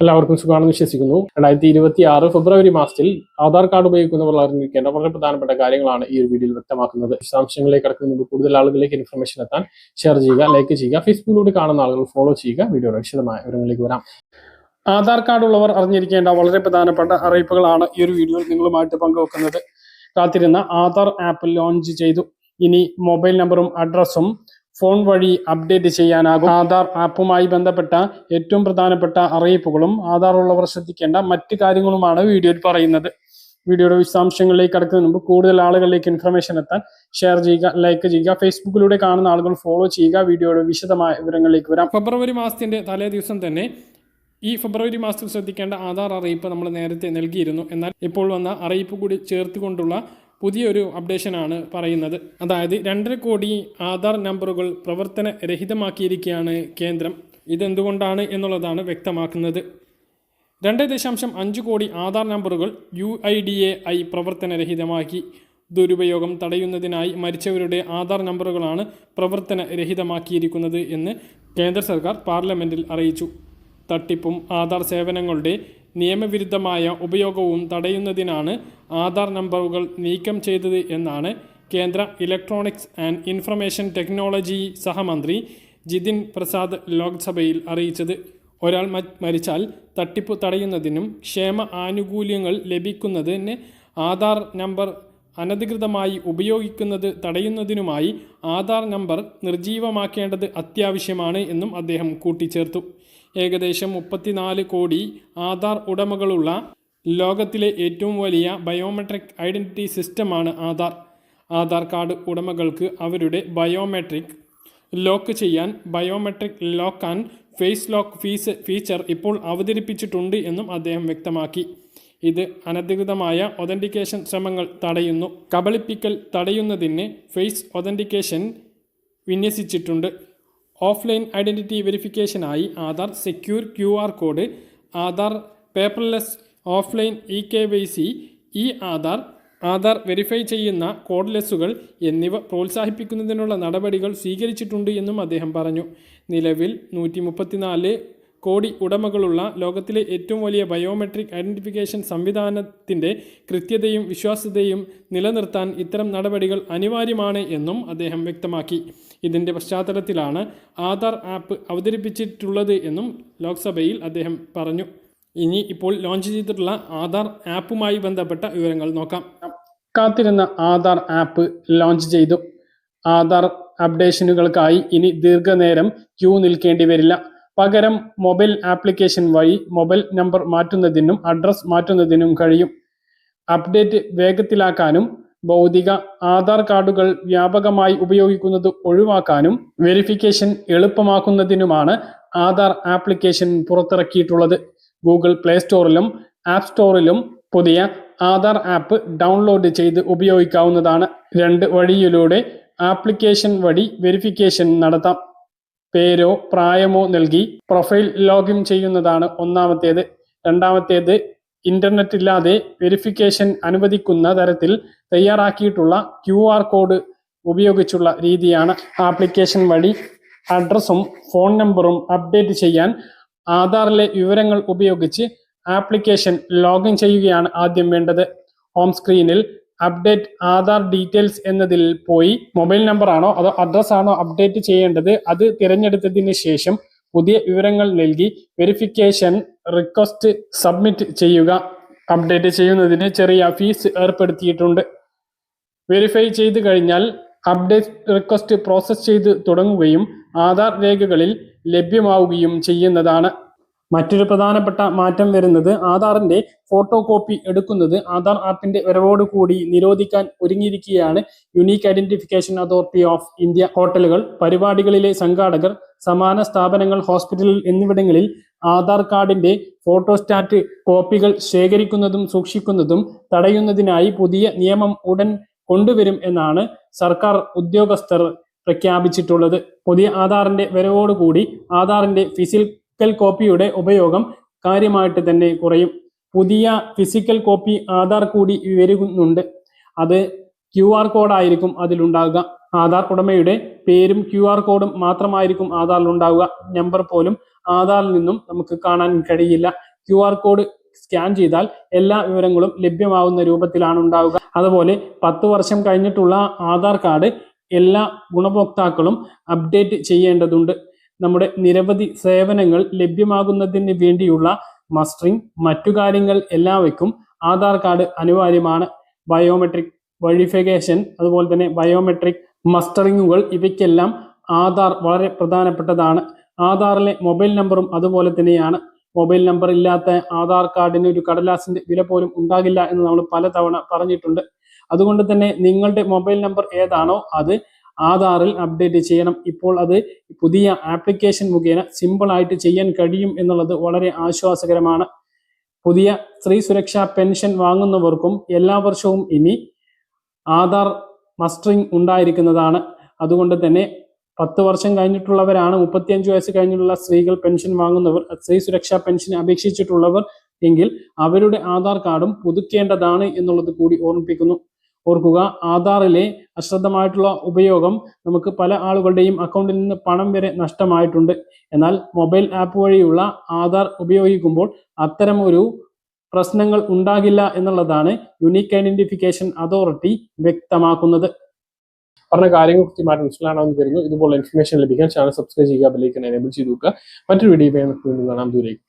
എല്ലാവർക്കും സുഖമാണെന്ന് വിശ്വസിക്കുന്നു. രണ്ടായിരത്തി ഇരുപത്തി ആറ് ഫെബ്രുവരി മാസത്തിൽ ആധാർ കാർഡ് ഉപയോഗിക്കുന്നവർ അറിഞ്ഞിരിക്കേണ്ട വളരെ പ്രധാനപ്പെട്ട കാര്യങ്ങളാണ് ഈ ഒരു വീഡിയോയിൽ വ്യക്തമാക്കുന്നത്. വിശദാംശങ്ങളിലേക്ക് കടക്കുന്ന മുമ്പ് കൂടുതൽ ആളുകളിലേക്ക് ഇൻഫർമേഷൻ എത്താൻ ഷെയർ ചെയ്യുക ലൈക്ക് ചെയ്യുക ഫേസ്ബുക്കിലൂടെ കാണുന്ന ആളുകൾ ഫോളോ ചെയ്യുക. വീഡിയോ വിശദമായ വിവരങ്ങളിലേക്ക് വരാം. ആധാർ കാർഡ് ഉള്ളവർ അറിഞ്ഞിരിക്കേണ്ട വളരെ പ്രധാനപ്പെട്ട അറിയിപ്പുകളാണ് ഈ ഒരു വീഡിയോയിൽ നിങ്ങളുമായിട്ട് പങ്കുവെക്കുന്നത്. കാത്തിരുന്ന ആധാർ ആപ്പ് ലോഞ്ച് ചെയ്തു. ഇനി മൊബൈൽ നമ്പറും അഡ്രസ്സും ഫോൺ വഴി അപ്ഡേറ്റ് ചെയ്യാനാകും. ആധാർ ആപ്പുമായി ബന്ധപ്പെട്ട ഏറ്റവും പ്രധാനപ്പെട്ട അറിയിപ്പുകളും ആധാർ ഉള്ളവർ ശ്രദ്ധിക്കേണ്ട മറ്റ് കാര്യങ്ങളുമാണ് വീഡിയോയിൽ പറയുന്നത്. വീഡിയോയുടെ വിശദാംശങ്ങളിലേക്ക് കടക്കുന്നതിന് മുമ്പ് കൂടുതൽ ആളുകളിലേക്ക് ഇൻഫർമേഷൻ എത്താൻ ഷെയർ ചെയ്യുക ലൈക്ക് ചെയ്യുക ഫേസ്ബുക്കിലൂടെ കാണുന്ന ആളുകൾ ഫോളോ ചെയ്യുക. വീഡിയോയുടെ വിശദമായ വിവരങ്ങളിലേക്ക് വരാം. ഫെബ്രുവരി മാസത്തിന്റെ തലേ ദിവസം തന്നെ ഈ ഫെബ്രുവരി മാസത്തിൽ ശ്രദ്ധിക്കേണ്ട ആധാർ അറിയിപ്പ് നമ്മൾ നേരത്തെ നൽകിയിരുന്നു. എന്നാൽ ഇപ്പോൾ വന്ന അറിയിപ്പ് കൂടി ചേർത്തുകൊണ്ടുള്ള പുതിയൊരു അപ്ഡേഷനാണ് പറയുന്നത്. അതായത് രണ്ടര കോടി ആധാർ നമ്പറുകൾ പ്രവർത്തന രഹിതമാക്കിയിരിക്കുകയാണ് കേന്ദ്രം. ഇതെന്തുകൊണ്ടാണ് എന്നുള്ളതാണ് വ്യക്തമാക്കുന്നത്. രണ്ട് ദശാംശം അഞ്ച് കോടി ആധാർ നമ്പറുകൾ U I D A I പ്രവർത്തനരഹിതമാക്കി. ദുരുപയോഗം തടയുന്നതിനായി മരിച്ചവരുടെ ആധാർ നമ്പറുകളാണ് പ്രവർത്തനരഹിതമാക്കിയിരിക്കുന്നത് എന്ന് കേന്ദ്ര സർക്കാർ പാർലമെന്റിൽ അറിയിച്ചു. തട്ടിപ്പും ആധാർ സേവനങ്ങളുടെ നിയമവിരുദ്ധമായ ഉപയോഗവും തടയുന്നതിനാണ് ആധാർ നമ്പറുകൾ നീക്കം ചെയ്തത് എന്നാണ് കേന്ദ്ര ഇലക്ട്രോണിക്സ് ആൻഡ് ഇൻഫർമേഷൻ ടെക്നോളജി സഹമന്ത്രി ജിതിൻ പ്രസാദ് ലോക്സഭയിൽ അറിയിച്ചത്. ഒരാൾ മരിച്ചാൽ തട്ടിപ്പ് തടയുന്നതിനും ക്ഷേമ ആനുകൂല്യങ്ങൾ ലഭിക്കുന്നതിന് ആധാർ നമ്പർ അനധികൃതമായി ഉപയോഗിക്കുന്നത് തടയുന്നതിനുമായി ആധാർ നമ്പർ നിർജീവമാക്കേണ്ടത് അത്യാവശ്യമാണ് എന്നും അദ്ദേഹം കൂട്ടിച്ചേർത്തു. ഏകദേശം മുപ്പത്തിനാല് കോടി ആധാർ ഉടമകളുള്ള ലോകത്തിലെ ഏറ്റവും വലിയ ബയോമെട്രിക് ഐഡന്റിറ്റി സിസ്റ്റമാണ് ആധാർ. ആധാർ കാർഡ് ഉടമകൾക്ക് അവരുടെ ബയോമെട്രിക് ലോക്ക് ചെയ്യാൻ biometric lock and face lock fees feature ഇപ്പോൾ അവതരിപ്പിച്ചിട്ടുണ്ട് എന്നും അദ്ദേഹം വ്യക്തമാക്കി. ഇത് അനധികൃതമായ ഒതന്റിക്കേഷൻ ശ്രമങ്ങൾ തടയുന്നു. കബളിപ്പിക്കൽ തടയുന്നതിന് ഫേസ് ഒതന്റിക്കേഷൻ വിന്യസിച്ചിട്ടുണ്ട്. Offline identity വെരിഫിക്കേഷനായി Aadhaar secure Q R code Aadhaar paperless offline e K Y C e Aadhaar Aadhaar verify ചെയ്യുന്ന കോഡ്ലെസ്സുകൾ എന്നിവ പ്രോത്സാഹിപ്പിക്കുന്നതിനുള്ള നടപടികൾ സ്വീകരിച്ചിട്ടുണ്ട് എന്നും അദ്ദേഹം പറഞ്ഞു. നിലവിൽ നൂറ്റി മുപ്പത്തിനാല് കോടി ഉടമകളുള്ള ലോകത്തിലെ ഏറ്റവും വലിയ ബയോമെട്രിക് ഐഡന്റിഫിക്കേഷൻ സംവിധാനത്തിന്റെ കൃത്യതയും വിശ്വാസ്യതയും നിലനിർത്താൻ ഇത്തരം നടപടികൾ അനിവാര്യമാണ് എന്നും അദ്ദേഹം വ്യക്തമാക്കി. ഇതിന്റെ പശ്ചാത്തലത്തിലാണ് ആധാർ ആപ്പ് അവതരിപ്പിച്ചിട്ടുള്ളത് എന്നും ലോക്സഭയിൽ അദ്ദേഹം പറഞ്ഞു. ഇനി ഇപ്പോൾ ലോഞ്ച് ചെയ്തിട്ടുള്ള ആധാർ ആപ്പുമായി ബന്ധപ്പെട്ട വിവരങ്ങൾ നോക്കാം. കാത്തിരുന്ന ആധാർ ആപ്പ് ലോഞ്ച് ചെയ്തു. ആധാർ അപ്ഡേഷനുകൾക്കായി ഇനി ദീർഘനേരം ക്യൂ നിൽക്കേണ്ടി വരില്ല. പകരം മൊബൈൽ ആപ്ലിക്കേഷൻ വഴി മൊബൈൽ നമ്പർ മാറ്റുന്നതിനും അഡ്രസ് മാറ്റുന്നതിനും കഴിയും. അപ്ഡേറ്റ് വേഗത്തിലാക്കാനും ഭൗതിക ആധാർ കാർഡുകൾ വ്യാപകമായി ഉപയോഗിക്കുന്നത് ഒഴിവാക്കാനും വെരിഫിക്കേഷൻ എളുപ്പമാക്കുന്നതിനുമാണ് ആധാർ ആപ്ലിക്കേഷൻ പുറത്തിറക്കിയിട്ടുള്ളത്. ഗൂഗിൾ പ്ലേ സ്റ്റോറിലും ആപ്പ് സ്റ്റോറിലും പുതിയ ആധാർ ആപ്പ് ഡൗൺലോഡ് ചെയ്ത് ഉപയോഗിക്കാവുന്നതാണ്. രണ്ട് വഴിയിലൂടെ ആപ്ലിക്കേഷൻ വഴി വെരിഫിക്കേഷൻ നടത്താം. പേരോ പ്രായമോ നൽകി പ്രൊഫൈൽ ലോഗിൻ ചെയ്യുന്നതാണ് ഒന്നാമത്തേത്. രണ്ടാമത്തേത് ഇന്റർനെറ്റ് ഇല്ലാതെ വെരിഫിക്കേഷൻ അനുവദിക്കുന്ന തരത്തിൽ തയ്യാറാക്കിയിട്ടുള്ള ക്യു കോഡ് ഉപയോഗിച്ചുള്ള രീതിയാണ് ആപ്ലിക്കേഷൻ വഴി അഡ്രസ്സും ഫോൺ നമ്പറും അപ്ഡേറ്റ് ചെയ്യാൻ ആധാറിലെ വിവരങ്ങൾ ഉപയോഗിച്ച് ആപ്ലിക്കേഷൻ ലോഗിൻ ചെയ്യുകയാണ് ആദ്യം വേണ്ടത്. ഹോം സ്ക്രീനിൽ അപ്ഡേറ്റ് ആധാർ ഡീറ്റെയിൽസ് എന്നതിൽ പോയി മൊബൈൽ നമ്പർ ആണോ അതോ അഡ്രസ് ആണോ അപ്ഡേറ്റ് ചെയ്യേണ്ടത് അത് തിരഞ്ഞെടുത്തതിന് ശേഷം പുതിയ വിവരങ്ങൾ നൽകി വെരിഫിക്കേഷൻ റിക്വസ്റ്റ് സബ്മിറ്റ് ചെയ്യുക അപ്ഡേറ്റ് ചെയ്യുന്നതിന് ചെറിയ ഫീസ് ഏർപ്പെടുത്തിയിട്ടുണ്ട്. വെരിഫൈ ചെയ്തു കഴിഞ്ഞാൽ അപ്ഡേറ്റ് റിക്വസ്റ്റ് പ്രോസസ്സ് ചെയ്ത് തുടങ്ങുകയും ആധാർ രേഖകളിൽ ലഭ്യമാവുകയും ചെയ്യുന്നതാണ്. മറ്റൊരു പ്രധാനപ്പെട്ട മാറ്റം വരുന്നത് ആധാറിന്റെ ഫോട്ടോ കോപ്പി എടുക്കുന്നത് ആധാർ ആപ്പിന്റെ വരവോടുകൂടി നിരോധിക്കാൻ ഒരുങ്ങിയിരിക്കുകയാണ് unique identification authority of India ഹോട്ടലുകൾ പരിപാടികളിലെ സംഘാടകർ സമാന സ്ഥാപനങ്ങൾ ഹോസ്പിറ്റലുകൾ എന്നിവിടങ്ങളിൽ ആധാർ കാർഡിന്റെ ഫോട്ടോസ്റ്റാറ്റ് കോപ്പികൾ ശേഖരിക്കുന്നതും സൂക്ഷിക്കുന്നതും തടയുന്നതിനായി പുതിയ നിയമം ഉടൻ കൊണ്ടുവരും എന്നാണ് സർക്കാർ ഉദ്യോഗസ്ഥർ പ്രഖ്യാപിച്ചിട്ടുള്ളത്. പുതിയ ആധാറിന്റെ വരവോടുകൂടി ആധാറിന്റെ ഫിസിക്കൽ കോപ്പിയുടെ ഉപയോഗം കാര്യമായിട്ട് തന്നെ കുറയും. പുതിയ ഫിസിക്കൽ കോപ്പി ആധാർ കൂടി വരുന്നുണ്ട്. അത് ക്യു ആർ കോഡായിരിക്കും അതിലുണ്ടാകുക ആധാർ ഉടമയുടെ പേരും ക്യു ആർ കോഡും മാത്രമായിരിക്കും ആധാറിൽ ഉണ്ടാവുക നമ്പർ പോലും ആധാറിൽ നിന്നും നമുക്ക് കാണാൻ കഴിയില്ല. ക്യു ആർ കോഡ് സ്കാൻ ചെയ്താൽ എല്ലാ വിവരങ്ങളും ലഭ്യമാവുന്ന രൂപത്തിലാണ് ഉണ്ടാവുക. അതുപോലെ പത്ത് വർഷം കഴിഞ്ഞിട്ടുള്ള ആധാർ കാർഡ് എല്ലാ ഗുണഭോക്താക്കളും അപ്ഡേറ്റ് ചെയ്യേണ്ടതുണ്ട്. നമ്മുടെ നിരവധി സേവനങ്ങൾ ലഭ്യമാകുന്നതിന് വേണ്ടിയുള്ള മസ്റ്ററിംഗ് മറ്റു കാര്യങ്ങൾ എല്ലാവർക്കും ആധാർ കാർഡ് അനിവാര്യമാണ്. ബയോമെട്രിക് വെരിഫിക്കേഷൻ അതുപോലെ തന്നെ ബയോമെട്രിക് മസ്റ്ററിങ്ങുകൾ ഇവയ്ക്കെല്ലാം ആധാർ വളരെ പ്രധാനപ്പെട്ടതാണ്. ആധാറിലെ മൊബൈൽ നമ്പറും അതുപോലെ തന്നെയാണ്. മൊബൈൽ നമ്പർ ഇല്ലാത്ത ആധാർ കാർഡിന് ഒരു കടലാസിന്റെ വില പോലും ഉണ്ടാകില്ല എന്ന് നമ്മൾ പലതവണ പറഞ്ഞിട്ടുണ്ട്. അതുകൊണ്ട് തന്നെ നിങ്ങളുടെ മൊബൈൽ നമ്പർ ഏതാണോ അത് ആധാറിൽ അപ്ഡേറ്റ് ചെയ്യണം. ഇപ്പോൾ അത് പുതിയ ആപ്ലിക്കേഷൻ മുഖേന സിമ്പിൾ ആയിട്ട് ചെയ്യാൻ കഴിയും എന്നുള്ളത് വളരെ ആശ്വാസകരമാണ്. പുതിയ സ്ത്രീ സുരക്ഷാ പെൻഷൻ വാങ്ങുന്നവർക്കും എല്ലാ വർഷവും ഇനി ആധാർ മസ്റ്ററിംഗ് ഉണ്ടായിരിക്കുന്നതാണ്. അതുകൊണ്ട് തന്നെ പത്ത് വർഷം കഴിഞ്ഞിട്ടുള്ളവരാണ് മുപ്പത്തിയഞ്ച് വയസ്സ് കഴിഞ്ഞിട്ടുള്ള സ്ത്രീകൾ പെൻഷൻ വാങ്ങുന്നവർ സ്ത്രീ സുരക്ഷാ പെൻഷൻ അപേക്ഷിച്ചിട്ടുള്ളവർ എങ്കിൽ അവരുടെ ആധാർ കാർഡും പുതുക്കേണ്ടതാണ് എന്നുള്ളത് കൂടി ഓർമ്മിപ്പിക്കുന്നു. ഓർക്കുക. ആധാറിലെ അശ്രദ്ധമായിട്ടുള്ള ഉപയോഗം നമുക്ക് പല ആളുകളുടെയും അക്കൗണ്ടിൽ നിന്ന് പണം വരെ നഷ്ടമായിട്ടുണ്ട്. എന്നാൽ മൊബൈൽ ആപ്പ് വഴിയുള്ള ആധാർ ഉപയോഗിക്കുമ്പോൾ അത്തരം ഒരു പ്രശ്നങ്ങൾ ഉണ്ടാകില്ല എന്നുള്ളതാണ് യുണീക്ക് ഐഡന്റിഫിക്കേഷൻ അതോറിറ്റി വ്യക്തമാക്കുന്നത്. പറഞ്ഞ കാര്യങ്ങൾ കൃത്യമായിട്ട് മനസ്സിലാണെന്ന് കരുതുന്നു. ഇതുപോലെ ഇൻഫർമേഷൻ ലഭിക്കാൻ ചാനൽ സബ്സ്ക്രൈബ് ചെയ്യുക ബെല്ലൈക്കൻ എനേബിൾ ചെയ്തു നോക്കുക മറ്റൊരു വീഡിയോ കാണാൻ കാണാം. ദൂരേക്ക്.